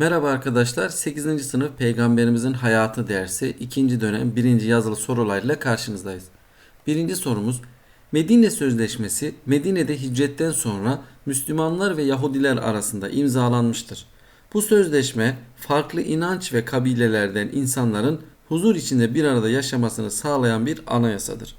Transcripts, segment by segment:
Merhaba arkadaşlar. 8. sınıf Peygamberimizin Hayatı dersi 2. dönem 1. yazılı sorularla karşınızdayız. Birinci sorumuz Medine Sözleşmesi Medine'de hicretten sonra Müslümanlar ve Yahudiler arasında imzalanmıştır. Bu sözleşme farklı inanç ve kabilelerden insanların huzur içinde bir arada yaşamasını sağlayan bir anayasadır.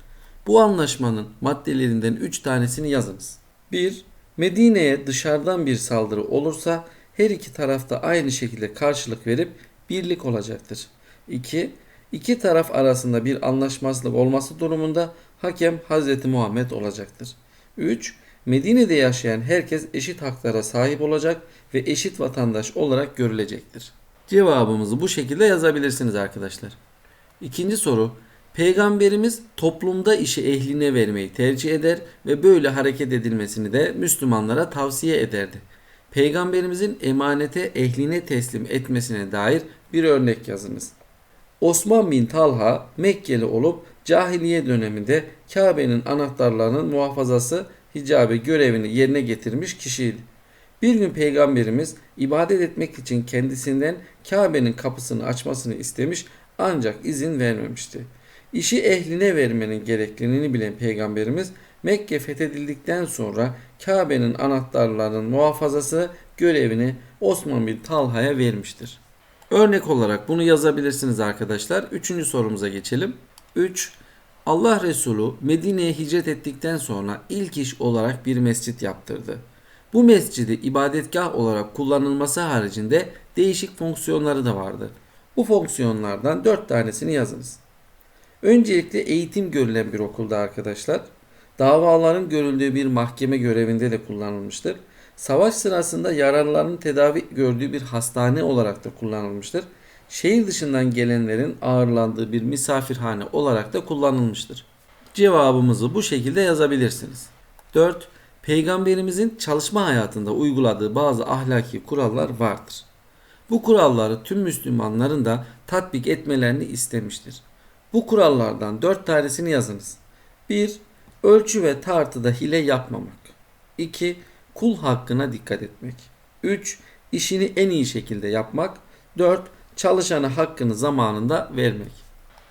Bu anlaşmanın maddelerinden 3 tanesini yazınız. 1. Medine'ye dışarıdan bir saldırı olursa her iki tarafta aynı şekilde karşılık verip birlik olacaktır. 2. İki taraf arasında bir anlaşmazlık olması durumunda hakem Hz. Muhammed olacaktır. 3. Medine'de yaşayan herkes eşit haklara sahip olacak ve eşit vatandaş olarak görülecektir. Cevabımızı bu şekilde yazabilirsiniz arkadaşlar. İkinci soru. Peygamberimiz toplumda işi ehline vermeyi tercih eder ve böyle hareket edilmesini de Müslümanlara tavsiye ederdi. Peygamberimizin emanete ehline teslim etmesine dair bir örnek yazınız. Osman bin Talha Mekkeli olup cahiliye döneminde Kabe'nin anahtarlarının muhafazası hicabe görevini yerine getirmiş kişiydi. Bir gün peygamberimiz ibadet etmek için kendisinden Kabe'nin kapısını açmasını istemiş ancak izin vermemişti. İşi ehline vermenin gerekliliğini bilen peygamberimiz Mekke fethedildikten sonra Kabe'nin anahtarlarının muhafazası görevini Osman bin Talha'ya vermiştir. Örnek olarak bunu yazabilirsiniz arkadaşlar. Üçüncü sorumuza geçelim. 3. Allah Resulü Medine'ye hicret ettikten sonra ilk iş olarak bir mescit yaptırdı. Bu mescidi ibadetgah olarak kullanılması haricinde değişik fonksiyonları da vardı. Bu fonksiyonlardan 4 tanesini yazınız. Öncelikle eğitim görülen bir okulda arkadaşlar. Davaların görüldüğü bir mahkeme görevinde de kullanılmıştır. Savaş sırasında yaralıların tedavi gördüğü bir hastane olarak da kullanılmıştır. Şehir dışından gelenlerin ağırlandığı bir misafirhane olarak da kullanılmıştır. Cevabımızı bu şekilde yazabilirsiniz. 4. Peygamberimizin çalışma hayatında uyguladığı bazı ahlaki kurallar vardır. Bu kuralları tüm Müslümanların da tatbik etmelerini istemiştir. Bu kurallardan 4 tanesini yazınız. 1. Ölçü ve tartıda hile yapmamak. 2. Kul hakkına dikkat etmek. 3. İşini en iyi şekilde yapmak. 4. Çalışana hakkını zamanında vermek.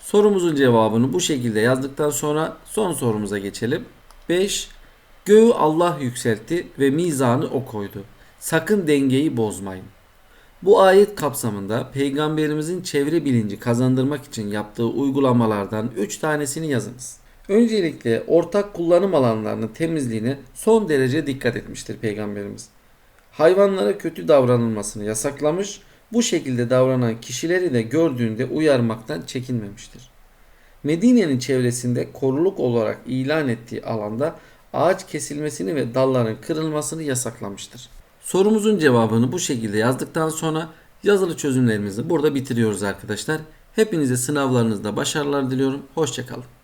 Sorumuzun cevabını bu şekilde yazdıktan sonra son sorumuza geçelim. 5. Göğü Allah yükseltti ve mizanı o koydu. Sakın dengeyi bozmayın. Bu ayet kapsamında peygamberimizin çevre bilinci kazandırmak için yaptığı uygulamalardan 3 tanesini yazınız. Öncelikle ortak kullanım alanlarının temizliğine son derece dikkat etmiştir peygamberimiz. Hayvanlara kötü davranılmasını yasaklamış, bu şekilde davranan kişileri de gördüğünde uyarmaktan çekinmemiştir. Medine'nin çevresinde koruluk olarak ilan ettiği alanda ağaç kesilmesini ve dalların kırılmasını yasaklamıştır. Sorumuzun cevabını bu şekilde yazdıktan sonra yazılı çözümlerimizi burada bitiriyoruz arkadaşlar. Hepinize sınavlarınızda başarılar diliyorum. Hoşçakalın.